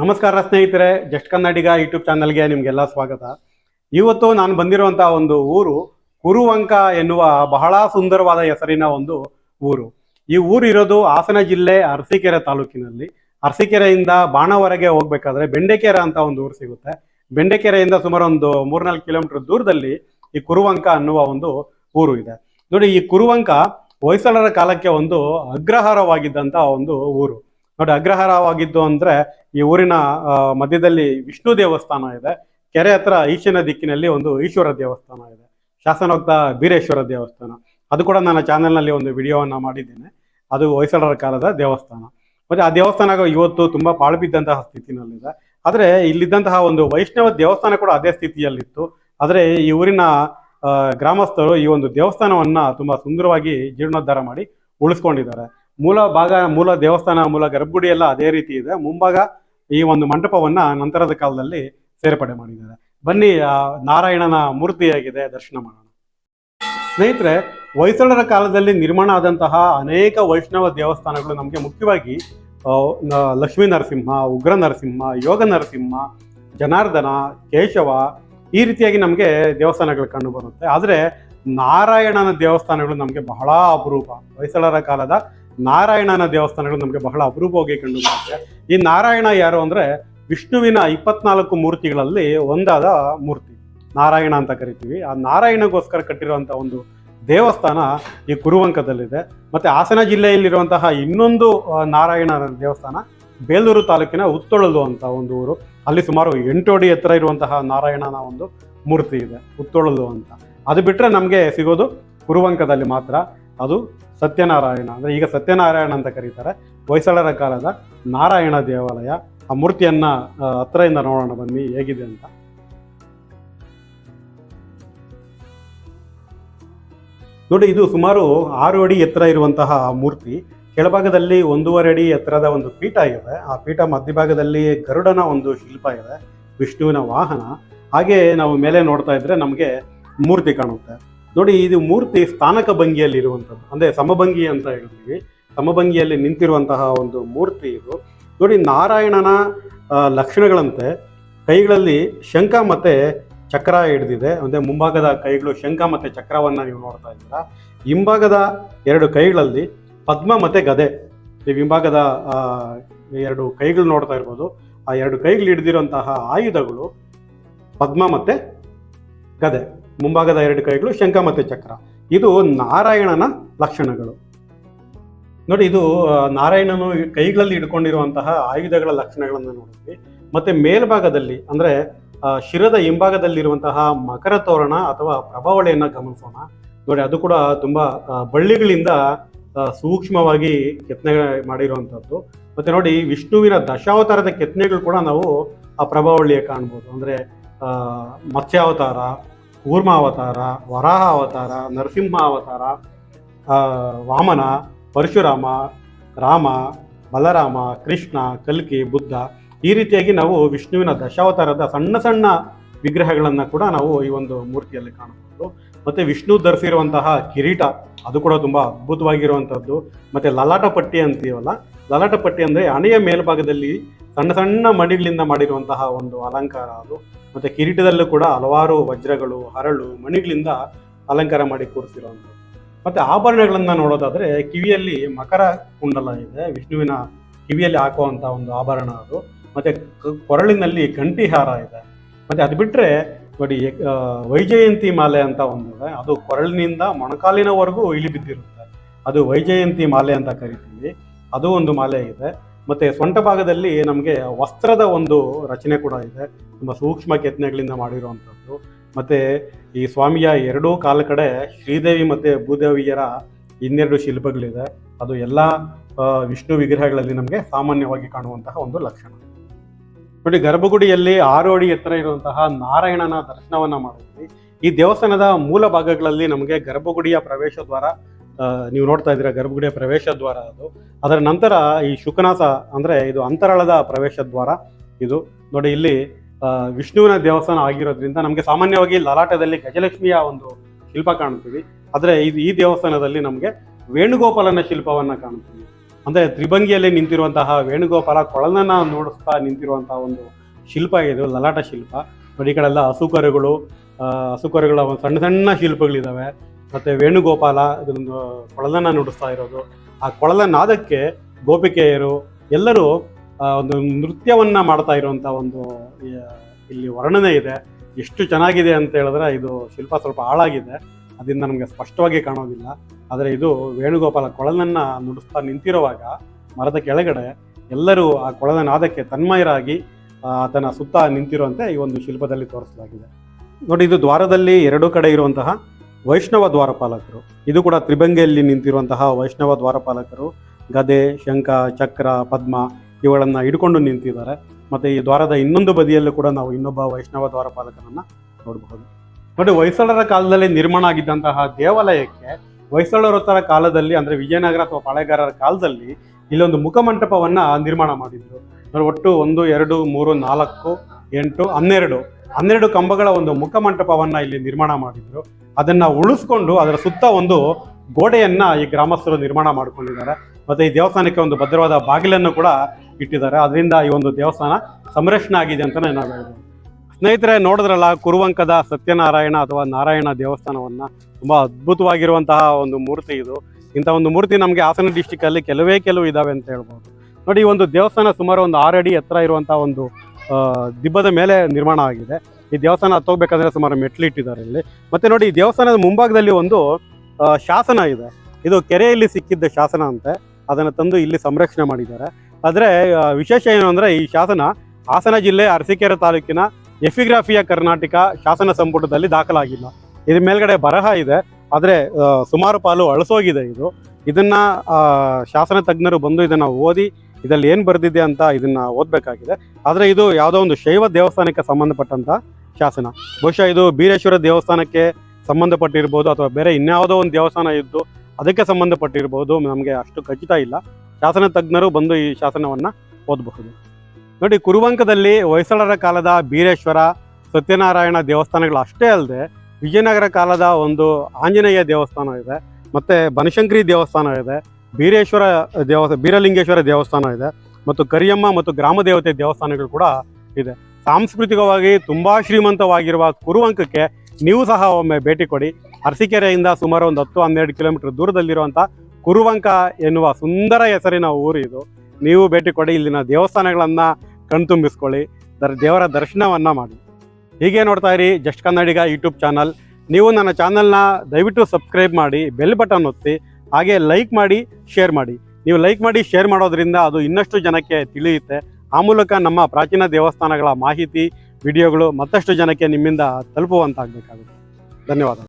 ನಮಸ್ಕಾರ ಸ್ನೇಹಿತರೆ, ಜಸ್ಟ್ ಕನ್ನಡಿಗ ಯೂಟ್ಯೂಬ್ ಚಾನಲ್ಗೆ ನಿಮಗೆಲ್ಲ ಸ್ವಾಗತ. ಇವತ್ತು ನಾನು ಬಂದಿರುವಂತಹ ಒಂದು ಊರು ಕುರುವಂಕ ಎನ್ನುವ ಬಹಳ ಸುಂದರವಾದ ಹೆಸರಿನ ಒಂದು ಊರು. ಈ ಊರು ಇರೋದು ಹಾಸನ ಜಿಲ್ಲೆ ಅರಸೀಕೆರೆ ತಾಲೂಕಿನಲ್ಲಿ. ಅರಸೀಕೆರೆಯಿಂದ ಬಾಣವರೆಗೆ ಹೋಗ್ಬೇಕಾದ್ರೆ ಬೆಂಡೆಕೆರೆ ಅಂತ ಒಂದು ಊರು ಸಿಗುತ್ತೆ. ಬೆಂಡೆಕೆರೆಯಿಂದ ಸುಮಾರು ಒಂದು ಮೂರ್ನಾಲ್ಕು ಕಿಲೋಮೀಟರ್ ದೂರದಲ್ಲಿ ಈ ಕುರುವಂಕ ಅನ್ನುವ ಒಂದು ಊರು ಇದೆ. ನೋಡಿ, ಈ ಕುರುವಂಕ ಹೊಯ್ಸಳರ ಕಾಲಕ್ಕೆ ಒಂದು ಅಗ್ರಹಾರವಾಗಿದ್ದಂತ ಒಂದು ಊರು. ನೋಡಿ, ಅಗ್ರಹಾರವಾಗಿದ್ದು ಅಂದ್ರೆ ಈ ಊರಿನ ಮಧ್ಯದಲ್ಲಿ ವಿಷ್ಣು ದೇವಸ್ಥಾನ ಇದೆ. ಕೆರೆ ಹತ್ರ ಈಶಾನ್ಯ ದಿಕ್ಕಿನಲ್ಲಿ ಒಂದು ಈಶ್ವರ ದೇವಸ್ಥಾನ ಇದೆ. ಶಾಸನೋಕ್ತ ಬೀರೇಶ್ವರ ದೇವಸ್ಥಾನ. ಅದು ಕೂಡ ನನ್ನ ಚಾನೆಲ್ನಲ್ಲಿ ಒಂದು ವಿಡಿಯೋವನ್ನ ಮಾಡಿದ್ದೇನೆ. ಅದು ಹೊಯ್ಸಳರ ಕಾಲದ ದೇವಸ್ಥಾನ. ಮತ್ತೆ ಆ ದೇವಸ್ಥಾನ ಇವತ್ತು ತುಂಬಾ ಪಾಳು ಬಿದ್ದಂತಹ ಸ್ಥಿತಿನಲ್ಲಿದೆ. ಆದ್ರೆ ಇಲ್ಲಿದ್ದಂತಹ ಒಂದು ವೈಷ್ಣವ ದೇವಸ್ಥಾನ ಕೂಡ ಅದೇ ಸ್ಥಿತಿಯಲ್ಲಿತ್ತು. ಆದ್ರೆ ಈ ಊರಿನ ಗ್ರಾಮಸ್ಥರು ಈ ಒಂದು ದೇವಸ್ಥಾನವನ್ನ ತುಂಬಾ ಸುಂದರವಾಗಿ ಜೀರ್ಣೋದ್ಧಾರ ಮಾಡಿ ಉಳಿಸ್ಕೊಂಡಿದ್ದಾರೆ. ಮೂಲ ಭಾಗ, ಮೂಲ ದೇವಸ್ಥಾನ, ಮೂಲ ಗರ್ಭಗುಡಿ ಎಲ್ಲ ಅದೇ ರೀತಿ ಇದೆ. ಮುಂಭಾಗ ಈ ಒಂದು ಮಂಟಪವನ್ನ ನಂತರದ ಕಾಲದಲ್ಲಿ ಸೇರ್ಪಡೆ ಮಾಡಿದ್ದಾರೆ. ಬನ್ನಿ ನಾರಾಯಣನ ಮೂರ್ತಿಯಾಗಿದೆ, ದರ್ಶನ ಮಾಡೋಣ. ಸ್ನೇಹಿತರೆ, ಹೊಯ್ಸಳರ ಕಾಲದಲ್ಲಿ ನಿರ್ಮಾಣ ಆದಂತಹ ಅನೇಕ ವೈಷ್ಣವ ದೇವಸ್ಥಾನಗಳು ನಮಗೆ ಮುಖ್ಯವಾಗಿ ಲಕ್ಷ್ಮೀ ನರಸಿಂಹ, ಉಗ್ರ ನರಸಿಂಹ, ಯೋಗ ನರಸಿಂಹ, ಜನಾರ್ದನ, ಕೇಶವ ಈ ರೀತಿಯಾಗಿ ನಮಗೆ ದೇವಸ್ಥಾನಗಳು ಕಂಡು ಬರುತ್ತೆ. ಆದರೆ ನಾರಾಯಣನ ದೇವಸ್ಥಾನಗಳು ನಮಗೆ ಬಹಳ ಅಪರೂಪ. ಹೊಯ್ಸಳರ ಕಾಲದ ನಾರಾಯಣನ ದೇವಸ್ಥಾನಗಳು ನಮಗೆ ಬಹಳ ಅಪರೂಪವಾಗಿ ಕಂಡು ಬರುತ್ತೆ ಈ ನಾರಾಯಣ ಯಾರು ಅಂದ್ರೆ ವಿಷ್ಣುವಿನ ಇಪ್ಪತ್ನಾಲ್ಕು ಮೂರ್ತಿಗಳಲ್ಲಿ ಒಂದಾದ ಮೂರ್ತಿ. ನಾರಾಯಣ ಅಂತ ಕರಿತೀವಿ. ಆ ನಾರಾಯಣಗೋಸ್ಕರ ಕಟ್ಟಿರುವಂಥ ಒಂದು ದೇವಸ್ಥಾನ ಈ ಕುರುವಂಕದಲ್ಲಿದೆ. ಮತ್ತೆ ಹಾಸನ ಜಿಲ್ಲೆಯಲ್ಲಿರುವಂತಹ ಇನ್ನೊಂದು ನಾರಾಯಣನ ದೇವಸ್ಥಾನ ಬೇಲೂರು ತಾಲೂಕಿನ ಉತ್ತೊಳಲು ಅಂತ ಒಂದು ಊರು. ಅಲ್ಲಿ ಸುಮಾರು ಎಂಟು ಅಡಿ ಎತ್ತರ ಇರುವಂತಹ ನಾರಾಯಣನ ಒಂದು ಮೂರ್ತಿ ಇದೆ, ಉತ್ತೊಳಲು ಅಂತ. ಅದು ಬಿಟ್ಟರೆ ನಮಗೆ ಸಿಗೋದು ಕುರುವಂಕದಲ್ಲಿ ಮಾತ್ರ. ಅದು ಸತ್ಯನಾರಾಯಣ ಅಂದ್ರೆ ಈಗ ಸತ್ಯನಾರಾಯಣ ಅಂತ ಕರೀತಾರೆ. ಹೊಯ್ಸಳರ ಕಾಲದ ನಾರಾಯಣ ದೇವಾಲಯ, ಆ ಮೂರ್ತಿಯನ್ನ ಹತ್ರದಿಂದ ನೋಡೋಣ ಬನ್ನಿ, ಹೇಗಿದೆ ಅಂತ. ನೋಡಿ, ಇದು ಸುಮಾರು ಆರು ಅಡಿ ಎತ್ತರ ಇರುವಂತಹ ಮೂರ್ತಿ. ಕೆಳಭಾಗದಲ್ಲಿ ಒಂದೂವರೆ ಅಡಿ ಎತ್ತರದ ಒಂದು ಪೀಠ ಇದೆ. ಆ ಪೀಠ ಮಧ್ಯಭಾಗದಲ್ಲಿ ಗರುಡನ ಒಂದು ಶಿಲ್ಪ ಇದೆ, ವಿಷ್ಣುವಿನ ವಾಹನ. ಹಾಗೆ ನಾವು ಮೇಲೆ ನೋಡ್ತಾ ಇದ್ರೆ ನಮಗೆ ಮೂರ್ತಿ ಕಾಣುತ್ತೆ. ನೋಡಿ, ಇದು ಮೂರ್ತಿ ಸ್ಥಾನಕ ಭಂಗಿಯಲ್ಲಿ ಇರುವಂಥದ್ದು ಅಂದ್ರೆ ಸಮಭಂಗಿ ಅಂತ ಹೇಳ್ತೀವಿ ಸಮಭಂಗಿಯಲ್ಲಿ ನಿಂತಿರುವಂತಹ ಒಂದು ಮೂರ್ತಿ ಇದು. ನೋಡಿ, ನಾರಾಯಣನ ಲಕ್ಷಣಗಳಂತೆ ಕೈಗಳಲ್ಲಿ ಶಂಖ ಮತ್ತೆ ಚಕ್ರ ಹಿಡಿದಿದೆ. ಅಂದ್ರೆ ಮುಂಭಾಗದ ಕೈಗಳು ಶಂಖ ಮತ್ತೆ ಚಕ್ರವನ್ನು ನೀವು ನೋಡ್ತಾ ಇದ್ದೀರಾ. ಹಿಂಭಾಗದ ಎರಡು ಕೈಗಳಲ್ಲಿ ಪದ್ಮ ಮತ್ತೆ ಗದೆ. ನೀವು ಹಿಂಭಾಗದ ಎರಡು ಕೈಗಳು ನೋಡ್ತಾ ಇರ್ಬೋದು. ಆ ಎರಡು ಕೈಗಳು ಹಿಡಿದಿರುವಂತಹ ಆಯುಧಗಳು ಪದ್ಮ ಮತ್ತೆ ಗದೆ. ಮುಂಭಾಗದ ಎರಡು ಕೈಗಳು ಶಂಖ ಮತ್ತು ಚಕ್ರ. ಇದು ನಾರಾಯಣನ ಲಕ್ಷಣಗಳು. ನೋಡಿ ಇದು ನಾರಾಯಣನು ಕೈಗಳಲ್ಲಿ ಹಿಡ್ಕೊಂಡಿರುವಂತಹ ಆಯುಧಗಳ ಲಕ್ಷಣಗಳನ್ನು ನೋಡಿದ್ವಿ. ಮತ್ತೆ ಮೇಲ್ಭಾಗದಲ್ಲಿ ಅಂದ್ರೆ ಶಿರದ ಹಿಂಭಾಗದಲ್ಲಿರುವಂತಹ ಮಕರ ತೋರಣ ಅಥವಾ ಪ್ರಭಾವಳಿಯನ್ನ ಗಮನಿಸೋಣ. ನೋಡಿ ಅದು ಕೂಡ ತುಂಬಾ ಬಳ್ಳಿಗಳಿಂದ ಸೂಕ್ಷ್ಮವಾಗಿ ಕೆತ್ತನೆ ಮಾಡಿರುವಂಥದ್ದು ಮತ್ತೆ ನೋಡಿ ವಿಷ್ಣುವಿನ ದಶಾವತಾರದ ಕೆತ್ತನೆಗಳು ಕೂಡ ನಾವು ಆ ಪ್ರಭಾವಳಿಯ ಕಾಣ್ಬೋದು. ಅಂದ್ರೆ ಆ, ಮತ್ಸ್ಯಾವತಾರ ಕೂರ್ಮಾವತಾರ ವರಾಹ ಅವತಾರ, ನರಸಿಂಹ ಅವತಾರ ವಾಮನ, ಪರಶುರಾಮ, ರಾಮ, ಬಲರಾಮ, ಕೃಷ್ಣ, ಕಲ್ಕಿ, ಬುದ್ಧ ಈ ರೀತಿಯಾಗಿ ನಾವು ವಿಷ್ಣುವಿನ ದಶಾವತಾರದ ಸಣ್ಣ ಸಣ್ಣ ವಿಗ್ರಹಗಳನ್ನ ಕೂಡ ನಾವು ಈ ಒಂದು ಮೂರ್ತಿಯಲ್ಲಿ ಕಾಣಬಹುದು. ಮತ್ತೆ ವಿಷ್ಣು ಧರಿಸಿರುವಂತಹ ಕಿರೀಟ, ಅದು ಕೂಡ ತುಂಬಾ ಅದ್ಭುತವಾಗಿರುವಂಥದ್ದು ಮತ್ತೆ ಲಲಾಟ ಪಟ್ಟಿ ಅಂತೀವಲ್ಲ ಲಲಾಟ ಪಟ್ಟಿ ಅಂದ್ರೆ ಹಣೆಯ ಮೇಲ್ಭಾಗದಲ್ಲಿ ಸಣ್ಣ ಸಣ್ಣ ಮಣಿಗಳಿಂದ ಮಾಡಿರುವಂತಹ ಒಂದು ಅಲಂಕಾರ ಅದು. ಮತ್ತೆ ಕಿರೀಟದಲ್ಲೂ ಕೂಡ ಹಲವಾರು ವಜ್ರಗಳು, ಹರಳು, ಮಣಿಗಳಿಂದ ಅಲಂಕಾರ ಮಾಡಿ ಕೂರಿಸಿರುವಂಥದ್ದು ಮತ್ತೆ ಆಭರಣಗಳನ್ನು ನೋಡೋದಾದ್ರೆ ಕಿವಿಯಲ್ಲಿ ಮಕರ ಕುಂಡಲ ಇದೆ, ವಿಷ್ಣುವಿನ ಕಿವಿಯಲ್ಲಿ ಹಾಕುವಂಥ ಒಂದು ಆಭರಣ ಅದು. ಮತ್ತೆ ಕೊರಳಿನಲ್ಲಿ ಗಂಟಿಹಾರ ಹಾರ ಇದೆ. ಮತ್ತೆ ಅದು ಬಿಟ್ಟರೆ ನೋಡಿ ವೈಜಯಂತಿ ಮಾಲೆ ಅಂತ ಒಂದಿದೆ ಅದು ಕೊರಳಿನಿಂದ ಮೊಣಕಾಲಿನವರೆಗೂ ಇಳಿ ಬಿದ್ದಿರುತ್ತೆ. ಅದು ವೈಜಯಂತಿ ಮಾಲೆ ಅಂತ ಕರಿತೀವಿ. ಅದು ಒಂದು ಮಾಲೆ ಇದೆ. ಮತ್ತೆ ಸೊಂಟ ಭಾಗದಲ್ಲಿ ನಮಗೆ ವಸ್ತ್ರದ ಒಂದು ರಚನೆ ಕೂಡ ಇದೆ. ತುಂಬ ಸೂಕ್ಷ್ಮ ಕೆತ್ತನೆಗಳಿಂದ ಮಾಡಿರುವಂಥದ್ದು. ಮತ್ತೆ ಈ ಸ್ವಾಮಿಯ ಎರಡೂ ಕಾಲ ಕಡೆ ಶ್ರೀದೇವಿ ಮತ್ತು ಭೂದೇವಿಯರ ಇನ್ನೆರಡು ಶಿಲ್ಪಗಳಿದೆ. ಅದು ಎಲ್ಲ ವಿಷ್ಣು ವಿಗ್ರಹಗಳಲ್ಲಿ ನಮಗೆ ಸಾಮಾನ್ಯವಾಗಿ ಕಾಣುವಂತಹ ಒಂದು ಲಕ್ಷಣ. ನೋಡಿ, ಗರ್ಭಗುಡಿಯಲ್ಲಿ ಆರು ಅಡಿ ಎತ್ತರ ಇರುವಂತಹ ನಾರಾಯಣನ ದರ್ಶನವನ್ನ ಮಾಡಿದ್ವಿ. ಈ ದೇವಸ್ಥಾನದ ಮೂಲ ಭಾಗಗಳಲ್ಲಿ ನಮಗೆ ಗರ್ಭಗುಡಿಯ ಪ್ರವೇಶ ದ್ವಾರ ನೀವು ನೋಡ್ತಾ ಇದ್ದೀರಾ, ಗರ್ಭಗುಡಿಯ ಪ್ರವೇಶ ದ್ವಾರ ಅದು. ಅದರ ನಂತರ ಈ ಶುಕನಾಸ ಅಂದ್ರೆ ಇದು ಅಂತರಾಳದ ಪ್ರವೇಶ ದ್ವಾರ ಇದು. ನೋಡಿ, ಇಲ್ಲಿ ವಿಷ್ಣುವಿನ ದೇವಸ್ಥಾನ ಆಗಿರೋದ್ರಿಂದ ನಮಗೆ ಸಾಮಾನ್ಯವಾಗಿ ಲಲಾಟದಲ್ಲಿ ಗಜಲಕ್ಷ್ಮಿಯ ಒಂದು ಶಿಲ್ಪ ಕಾಣ್ತೀವಿ. ಆದ್ರೆ ಇದು ಈ ದೇವಸ್ಥಾನದಲ್ಲಿ ನಮಗೆ ವೇಣುಗೋಪಾಲನ ಶಿಲ್ಪವನ್ನ ಕಾಣ್ತೀವಿ. ಅಂದರೆ ತ್ರಿಭಂಗಿಯಲ್ಲಿ ನಿಂತಿರುವಂತಹ ವೇಣುಗೋಪಾಲ ಕೊಳಲನ್ನ ನೋಡಿಸ್ತಾ ನಿಂತಿರುವಂತಹ ಒಂದು ಶಿಲ್ಪ ಇದು, ಲಲಾಟ ಶಿಲ್ಪ. ನೋಡಿ, ಈ ಕಡೆ ಹಸುಕರುಗಳು ಹಸುಕರುಗಳ ಒಂದು ಸಣ್ಣ ಸಣ್ಣ ಶಿಲ್ಪಗಳಿದ್ದಾವೆ ಮತ್ತು ವೇಣುಗೋಪಾಲ ಇದೊಂದು ಕೊಳಲನ್ನ ನುಡಿಸ್ತಾ ಇರೋದು. ಆ ಕೊಳಲ ನಾದಕ್ಕೆ ಗೋಪಿಕೆಯರು ಎಲ್ಲರೂ ಒಂದು ನೃತ್ಯವನ್ನ ಮಾಡ್ತಾ ಇರುವಂಥ ಒಂದು ಇಲ್ಲಿ ವರ್ಣನೆ ಇದೆ. ಎಷ್ಟು ಚೆನ್ನಾಗಿದೆ ಅಂತ ಹೇಳಿದ್ರೆ ಇದು ಶಿಲ್ಪ ಸ್ವಲ್ಪ ಹಾಳಾಗಿದೆ. ಅದರಿಂದ ನಮಗೆ ಸ್ಪಷ್ಟವಾಗಿ ಕಾಣೋದಿಲ್ಲ. ಆದರೆ ಇದು ವೇಣುಗೋಪಾಲ ಕೊಳಲನ್ನ ನುಡಿಸ್ತಾ ನಿಂತಿರುವಾಗ ಮರದ ಕೆಳಗಡೆ ಎಲ್ಲರೂ ಆ ಕೊಳಲ ನಾದಕ್ಕೆ ತನ್ಮಯರಾಗಿ ಆತನ ಸುತ್ತ ನಿಂತಿರುವಂತೆ ಈ ಒಂದು ಶಿಲ್ಪದಲ್ಲಿ ತೋರಿಸಲಾಗಿದೆ. ನೋಡಿ, ಇದು ದ್ವಾರದಲ್ಲಿ ಎರಡು ಕಡೆ ಇರುವಂತಹ ವೈಷ್ಣವ ದ್ವಾರಪಾಲಕರು. ಇದು ಕೂಡ ತ್ರಿಭಂಗಿಯಲ್ಲಿ ನಿಂತಿರುವಂತಹ ವೈಷ್ಣವ ದ್ವಾರಪಾಲಕರು. ಗದೆ, ಶಂಖ, ಚಕ್ರ, ಪದ್ಮ ಇವುಗಳನ್ನು ಹಿಡ್ಕೊಂಡು ನಿಂತಿದ್ದಾರೆ. ಮತ್ತು ಈ ದ್ವಾರದ ಇನ್ನೊಂದು ಬದಿಯಲ್ಲೂ ಕೂಡ ನಾವು ಇನ್ನೊಬ್ಬ ವೈಷ್ಣವ ದ್ವಾರಪಾಲಕರನ್ನು ನೋಡಬಹುದು. ನೋಡಿ, ಹೊಯ್ಸಳರ ಕಾಲದಲ್ಲಿ ನಿರ್ಮಾಣ ಆಗಿದ್ದಂತಹ ದೇವಾಲಯಕ್ಕೆ ಹೊಯ್ಸಳರೋತ್ತರ ಕಾಲದಲ್ಲಿ, ಅಂದರೆ ವಿಜಯನಗರ ಅಥವಾ ಪಾಳೆಗಾರರ ಕಾಲದಲ್ಲಿ ಇಲ್ಲೊಂದು ಮುಖಮಂಟಪವನ್ನು ನಿರ್ಮಾಣ ಮಾಡಿದ್ರು. ಒಟ್ಟು ಒಂದು, ಎರಡು, ಮೂರು, ನಾಲ್ಕು, ಎಂಟು, ಹನ್ನೆರಡು ಹನ್ನೆರಡು ಕಂಬಗಳ ಒಂದು ಮುಖಮಂಟಪವನ್ನು ಇಲ್ಲಿ ನಿರ್ಮಾಣ ಮಾಡಿದ್ರು. ಅದನ್ನ ಉಳಿಸ್ಕೊಂಡು ಅದರ ಸುತ್ತ ಒಂದು ಗೋಡೆಯನ್ನ ಈ ಗ್ರಾಮಸ್ಥರು ನಿರ್ಮಾಣ ಮಾಡಿಕೊಂಡಿದ್ದಾರೆ. ಮತ್ತೆ ಈ ದೇವಸ್ಥಾನಕ್ಕೆ ಒಂದು ಭದ್ರವಾದ ಬಾಗಿಲನ್ನು ಕೂಡ ಇಟ್ಟಿದ್ದಾರೆ. ಅದರಿಂದ ಈ ಒಂದು ದೇವಸ್ಥಾನ ಸಂರಕ್ಷಣೆ ಆಗಿದೆ ಅಂತ ನಾವು ಹೇಳ್ಬೋದು. ಸ್ನೇಹಿತರೆ, ನೋಡಿದ್ರಲ್ಲ, ಕುರುವಂಕದ ಸತ್ಯನಾರಾಯಣ ಅಥವಾ ನಾರಾಯಣ ದೇವಸ್ಥಾನವನ್ನ ತುಂಬಾ ಅದ್ಭುತವಾಗಿರುವಂತಹ ಒಂದು ಮೂರ್ತಿ ಇದು. ಇಂಥ ಒಂದು ಮೂರ್ತಿ ನಮಗೆ ಹಾಸನ ಡಿಸ್ಟಿಕ್ ಅಲ್ಲಿ ಕೆಲವೇ ಕೆಲವು ಇದಾವೆ ಅಂತ ಹೇಳ್ಬೋದು. ನೋಡಿ, ಈ ಒಂದು ದೇವಸ್ಥಾನ ಸುಮಾರು ಒಂದು ಆರು ಅಡಿ ಎತ್ತರ ಇರುವಂಥ ಒಂದು ದಿಬ್ಬದ ಮೇಲೆ ನಿರ್ಮಾಣ ಆಗಿದೆ. ಈ ದೇವಸ್ಥಾನ ಹತ್ತೋಗ್ಬೇಕಂದ್ರೆ ಸುಮಾರು ಮೆಟ್ಲಿಟ್ಟಿದ್ದಾರೆ ಇಲ್ಲಿ. ಮತ್ತೆ ನೋಡಿ, ಈ ದೇವಸ್ಥಾನದ ಮುಂಭಾಗದಲ್ಲಿ ಒಂದು ಶಾಸನ ಇದೆ. ಇದು ಕೆರೆಯಲ್ಲಿ ಸಿಕ್ಕಿದ್ದ ಶಾಸನ ಅಂತೆ. ಅದನ್ನು ತಂದು ಇಲ್ಲಿ ಸಂರಕ್ಷಣೆ ಮಾಡಿದ್ದಾರೆ. ಆದರೆ ವಿಶೇಷ ಏನು ಅಂದರೆ ಈ ಶಾಸನ ಹಾಸನ ಜಿಲ್ಲೆ ಅರಸೀಕೆರೆ ತಾಲೂಕಿನ ಎಫಿಗ್ರಾಫಿಯಾ ಕರ್ನಾಟಕ ಶಾಸನ ಸಂಪುಟದಲ್ಲಿ ದಾಖಲಾಗಿಲ್ಲ. ಇದ್ರ ಮೇಲ್ಗಡೆ ಬರಹ ಇದೆ. ಆದರೆ ಸುಮಾರು ಪಾಲು ಅಳಸೋಗಿದೆ ಇದು. ಇದನ್ನ ಶಾಸನ ತಜ್ಞರು ಬಂದು ಇದನ್ನ ಓದಿ ಇದರಲ್ಲಿ ಏನು ಬರೆದಿದೆ ಅಂತ ಇದನ್ನ ಓದಬೇಕಾಗಿದೆ. ಆದರೆ ಇದು ಯಾವುದೋ ಒಂದು ಶೈವ ದೇವಸ್ಥಾನಕ್ಕೆ ಸಂಬಂಧಪಟ್ಟಂತ ಶಾಸನ. ಬಹುಶಃ ಇದು ಬೀರೇಶ್ವರ ದೇವಸ್ಥಾನಕ್ಕೆ ಸಂಬಂಧಪಟ್ಟಿರ್ಬೋದು ಅಥವಾ ಬೇರೆ ಇನ್ಯಾವುದೋ ಒಂದು ದೇವಸ್ಥಾನ ಇದ್ದು ಅದಕ್ಕೆ ಸಂಬಂಧಪಟ್ಟಿರ್ಬೋದು ನಮಗೆ ಅಷ್ಟು ಖಚಿತ ಇಲ್ಲ. ಶಾಸನ ತಜ್ಞರು ಬಂದು ಈ ಶಾಸನವನ್ನು ಓದಬಹುದು. ನೋಡಿ ಕುರುವಂಕದಲ್ಲಿ ಹೊಯ್ಸಳರ ಕಾಲದ ಬೀರೇಶ್ವರ, ಸತ್ಯನಾರಾಯಣ ದೇವಸ್ಥಾನಗಳು ಅಷ್ಟೇ ಅಲ್ಲದೆ ವಿಜಯನಗರ ಕಾಲದ ಒಂದು ಆಂಜನೇಯ ದೇವಸ್ಥಾನ ಇದೆ, ಮತ್ತು ಬನಶಂಕರಿ ದೇವಸ್ಥಾನ ಇದೆ, ಬೀರೇಶ್ವರ ದೇವ ಬೀರಲಿಂಗೇಶ್ವರ ದೇವಸ್ಥಾನ ಇದೆ, ಮತ್ತು ಕರಿಯಮ್ಮ ಮತ್ತು ಗ್ರಾಮ ದೇವತೆ ದೇವಸ್ಥಾನಗಳು ಕೂಡ ಇದೆ. ಸಾಂಸ್ಕೃತಿಕವಾಗಿ ತುಂಬ ಶ್ರೀಮಂತವಾಗಿರುವ ಕುರುವಂಕಕ್ಕೆ ನೀವು ಸಹ ಒಮ್ಮೆ ಭೇಟಿ ಕೊಡಿ. ಅರಸೀಕೆರೆಯಿಂದ ಸುಮಾರು ಒಂದು ಹತ್ತು ಹನ್ನೆರಡು ಕಿಲೋಮೀಟರ್ ದೂರದಲ್ಲಿರುವಂಥ ಕುರುವಂಕ ಎನ್ನುವ ಸುಂದರ ಹೆಸರಿನ ಊರು ಇದು ನೀವು ಭೇಟಿ ಕೊಡಿ, ಇಲ್ಲಿನ ದೇವಸ್ಥಾನಗಳನ್ನು ಕಣ್ತುಂಬಿಸ್ಕೊಳ್ಳಿ, ದರ್, ದೇವರ ದರ್ಶನವನ್ನು ಮಾಡಿ. ಹೀಗೆ ನೋಡ್ತಾ ಇರಿ, ಜಸ್ಟ್ ಕನ್ನಡಿಗ ಯೂಟ್ಯೂಬ್ ಚಾನಲ್. ನೀವು ನನ್ನ ಚಾನಲ್ನ ದಯವಿಟ್ಟು ಸಬ್ಸ್ಕ್ರೈಬ್ ಮಾಡಿ, ಬೆಲ್ ಬಟನ್ ಒತ್ತಿ, ಹಾಗೆ ಲೈಕ್ ಮಾಡಿ, ಶೇರ್ ಮಾಡಿ. ನೀವು ಲೈಕ್ ಮಾಡಿ, ಶೇರ್ ಮಾಡೋದ್ರಿಂದ ಅದು ಇನ್ನಷ್ಟು ಜನಕ್ಕೆ ತಿಳಿಯುತ್ತೆ. ಆ ಮೂಲಕ ನಮ್ಮ ಪ್ರಾಚೀನ ದೇವಸ್ಥಾನಗಳ ಮಾಹಿತಿ, ವಿಡಿಯೋಗಳು ಮತ್ತಷ್ಟು ಜನಕ್ಕೆ ನಿಮ್ಮಿಂದ ತಲುಪುವಂತಾಗಬೇಕಾಗುತ್ತೆ. ಧನ್ಯವಾದ.